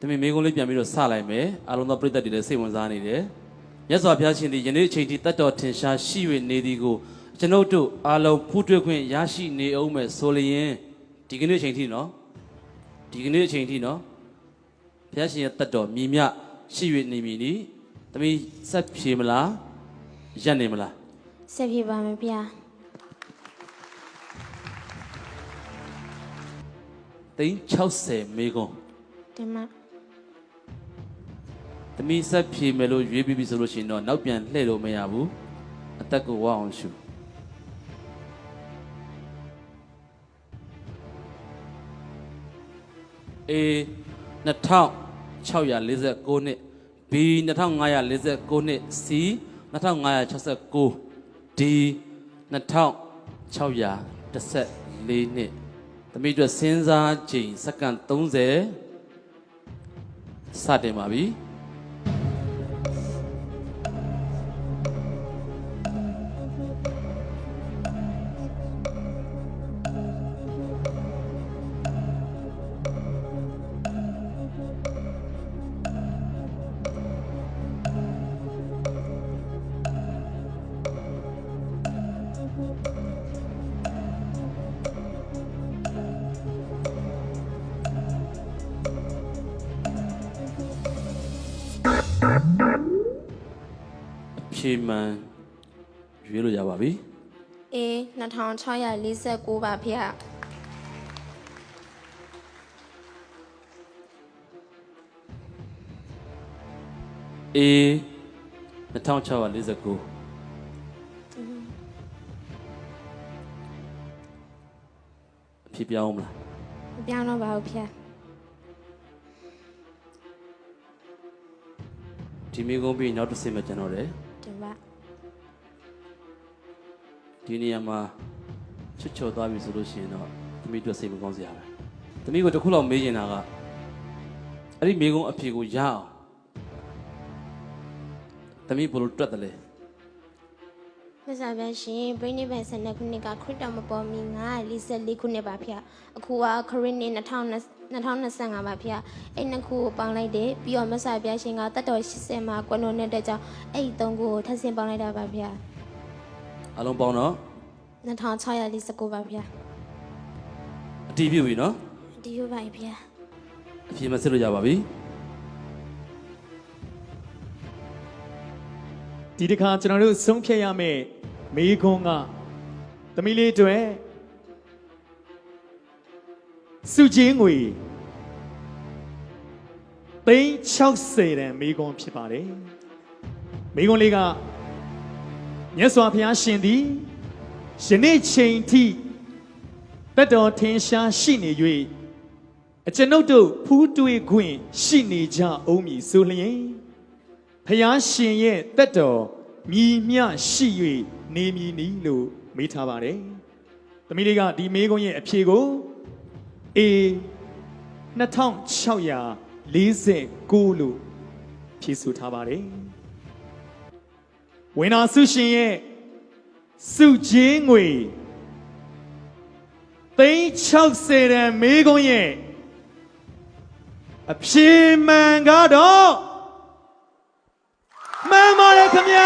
တမင်မေကုန်းလေးပြန်ပြီးတော့စလိုက်မယ်အားလုံးသောပရိသတ်တွေလည်းစိတ်ဝင်စားနေတယ်မြတ်စွာဘုရားရှင်ဒီယနေ့အချိန်ထိတတ်တော်ထင်ရှားရှိ၍နေသည်ကိုကျွန်ုပ်တို့အားလုံးဖူးတွေ့ခွင့်ရရှိနေအောင်မယ်ဆိုလျင်ဒီကနေ့အချိန်ထိနော်ဒီကနေ့အချိန်ထိနော်ဘုရားရှင်ရဲ့တတ်တော်မြည်မြရှိ၍နေမည်နီတမီးဆက်ဖြေမလားရက်နေမလားဆက်ပြပါမယ်ဗျာသိန်း60မေကုန်းဒီမှာ တမီးဆက်ဖြေမယ်လို့ရွေးပြီးပြီဆိုလို့ရှိရင်တော့နောက်ပြန်လှည့်လို့မရဘူးအသက်ကိုဝအောင်ရှု A 2649နှစ် B 2549နှစ် C 2569 D 2614နှစ်သမီးတို့စဉ်းစားချိန်စက္ကန့်30စတင်ပါပြီ ဖြေမှန်ရွေးလို့ရပါပြီ A 2649ပါဗျာ A 2649အဖြေပြောင်းမလားမပြောင်းတော့ပါဘူးဗျာဒီမိကုန်းပြီးနောက်တစ်ဆင့်ပဲကျွန်တော်တယ် ဒီမှာဒီနေရာမှာချွတ်ချော်သွားပြီဆိုလို့ရှိရင်တော့သမီးတို့စိတ်မကောင်းစရာပဲသမီးကိုတစ်ခုလောက်မေးချင်တာကအဲ့ဒီမိကုန်းအဖြေကိုရအောင်သမီးဘယ်လိုတွက်တယ်လဲ မစားပြန်ရှင်ဘိနေဘန်ဆန်တဲ့ခုနှစ်ကခရစ်တော်မပေါ်မီ944ခုနှစ်ပါဗျာအခုကခရစ်နှစ်2025ပါဗျာအဲ့နှစ်ခုကိုပေါင်းလိုက်တယ်ပြီးတော့မစားပြန်ရှင်ကတတ်တော်80မှာကွန်တော်နဲ့တဲ့ကြောင့်အဲ့ဒီသုံးခုကိုထပ်ဆင့်ပေါင်းလိုက်တာပါဗျာအလုံးပေါင်းတော့2649ပါဗျာအတီးပြုပြီနော်ဒီလိုပါဗျာအဖြေမစစ်လို့ရပါပြီ ဒီတစ်ခါကျွန်တော်တို့ဆုံးဖြတ်ရမယ့်မေးခွန်းကသမီးလေးအတွေစုချင်းငွေသိန်း60တန်မေးခွန်းဖြစ်ပါတယ်မေးခွန်းလေးကမြတ်စွာဘုရားရှင်သည်ယနေ့ချိန်ထိတတ်တော်ထင်ရှားရှိနေ၍အကျွန်ုပ်တို့ဖူးတွေ့ခွင့်ရှိနေကြအောင်မည်ဆိုလျင် ဖျားရှင်ရဲ့တက်တော်မြည်မြရှိ၍နေမည်နီလို့မေးထားပါတယ်။သမီးလေးကဒီမေးခွန်းရဲ့အဖြေကို A 2649လို့ဖြေဆိုထားပါတယ်။ဝင်နာဆုရှင်ရဲ့စုချင်းငွေသိန်း60တန်မေးခွန်းရဲ့အဖြေမှန်ကတော့ မှန်ပါတယ်ခင်ဗျာ